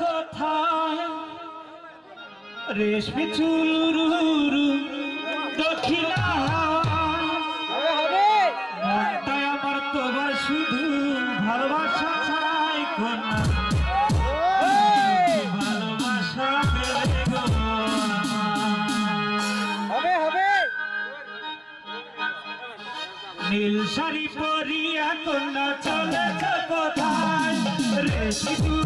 কথায় রেশমি চুলুরু দক্ষিণা। মনটাই আমার তোমার শুধু ভালোবাসা ছাড়াই কোনা ভালোবাসা নীল শাড়ি পরিয়া কন্যা চলে কোথায়? রেশমি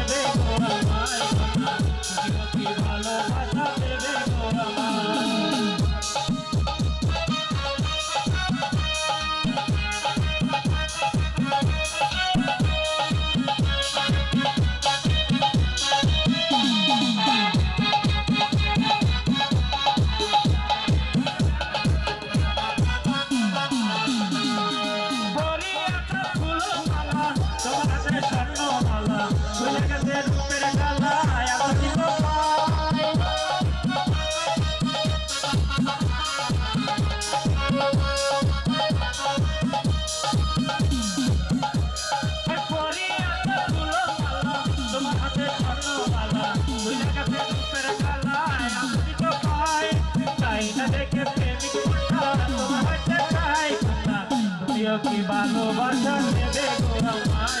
I love you. ভালোবাসা দেবে গোরা মায়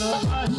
Hello. Hi.